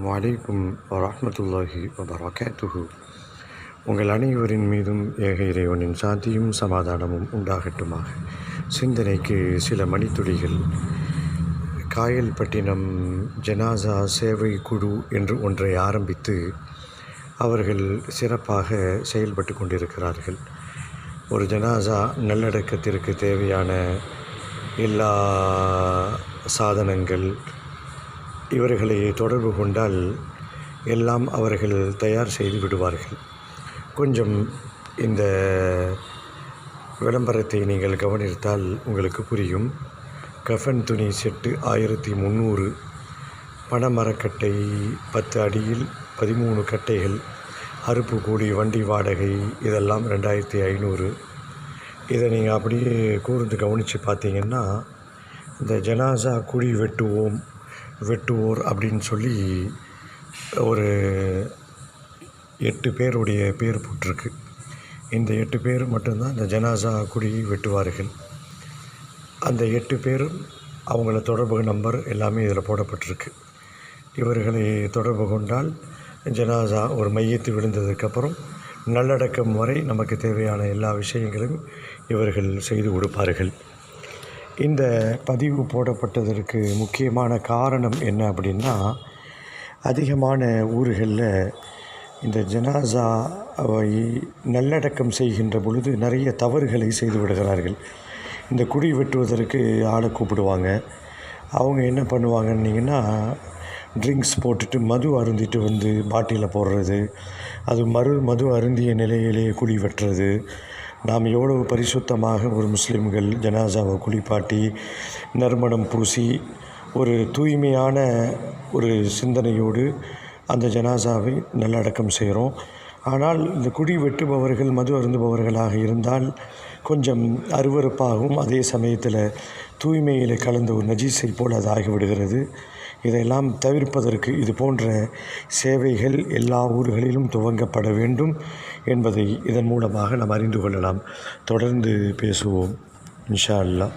அஸ்லாம் வலைக்கும் வரமத்துல்லாஹி வபரகாத்துஹு. உங்கள் அனைவரின் மீதும் ஏக இறைவனின் சாந்தியும் சமாதானமும் உண்டாகட்டுமாக. சிந்தனைக்கு சில மணித்துளிகள். காயல்பட்டினம் ஜனாசா சேவை குழு என்று ஒன்றை ஆரம்பித்து அவர்கள் சிறப்பாக செயல்பட்டு கொண்டிருக்கிறார்கள். ஒரு ஜனாசா நல்லடக்கத்திற்கு தேவையான எல்லா சாதனங்கள் இவர்களை தொடர்பு கொண்டால் எல்லாம் அவர்கள் தயார் செய்து விடுவார்கள். கொஞ்சம் இந்த விளம்பரத்தை நீங்கள் கவனித்தால் உங்களுக்கு புரியும். கஃபன் துணி செட்டு ஆயிரத்தி முந்நூறு பணமரக்கட்டை பத்து அடியில் பதிமூணு கட்டைகள். அறுப்பு கூடி வண்டி வாடகை இதெல்லாம் ரெண்டாயிரத்தி ஐநூறு. இதை நீங்கள் அப்படியே கூர்ந்து கவனித்து பார்த்தீங்கன்னா இந்த ஜனாசா குழி வெட்டுவோம். வெட்டுவோர் அப்படின்னு சொல்லி ஒரு எட்டு பேருடைய பேர் போட்டிருக்கு. இந்த எட்டு பேர் மட்டும்தான் இந்த ஜனாசா குடியை வெட்டுவார்கள். அந்த எட்டு பேரும் அவங்கள தொடர்பு நம்பர் எல்லாமே இதில் போடப்பட்டிருக்கு. இவர்களை தொடர்பு கொண்டால் ஜனாசா ஒரு மையத்து விழுந்ததுக்கப்புறம் நல்லடக்கம் வரை நமக்கு தேவையான எல்லா விஷயங்களையும் இவர்கள் செய்து கொடுப்பார்கள். இந்த பதிவு போடப்பட்டதற்கு முக்கியமான காரணம் என்ன அப்படின்னா அதிகமான ஊர்களில் இந்த ஜனாசாவை நல்லடக்கம் செய்கின்ற பொழுது நிறைய தவறுகளை செய்து விடுகிறார்கள். இந்த குடி வெட்டுவதற்கு ஆளை கூப்பிடுவாங்க. அவங்க என்ன பண்ணுவாங்கன்னீங்கன்னா ட்ரிங்க்ஸ் போட்டுட்டு மது அருந்திட்டு வந்து பாட்டிலில் போடுறது அது மறு மது அருந்திய நிலையிலேயே குழி வெட்டுறது நாம் எவ்வளவு பரிசுத்தமாக ஒரு முஸ்லீம்கள் ஜனாசாவை குளிப்பாட்டி நறுமணம் பூசி ஒரு தூய்மையான ஒரு சிந்தனையோடு அந்த ஜனாசாவை நல்லடக்கம் செய்கிறோம். ஆனால் இந்த குடி வெட்டுபவர்கள் மது அருந்துபவர்களாக இருந்தால் கொஞ்சம் அருவறுப்பாகவும் அதே சமயத்தில் தூய்மையில் கலந்த ஒரு நஜீஸை போல் அது ஆகிவிடுகிறது. இதையெல்லாம் தவிர்ப்பதற்கு இது போன்ற சேவைகள் எல்லா ஊர்களிலும் துவங்கப்பட வேண்டும் என்பதை இதன் மூலமாக நாம் அறிந்து கொள்ளலாம். தொடர்ந்து பேசுவோம். இன்ஷா அல்லாஹ்.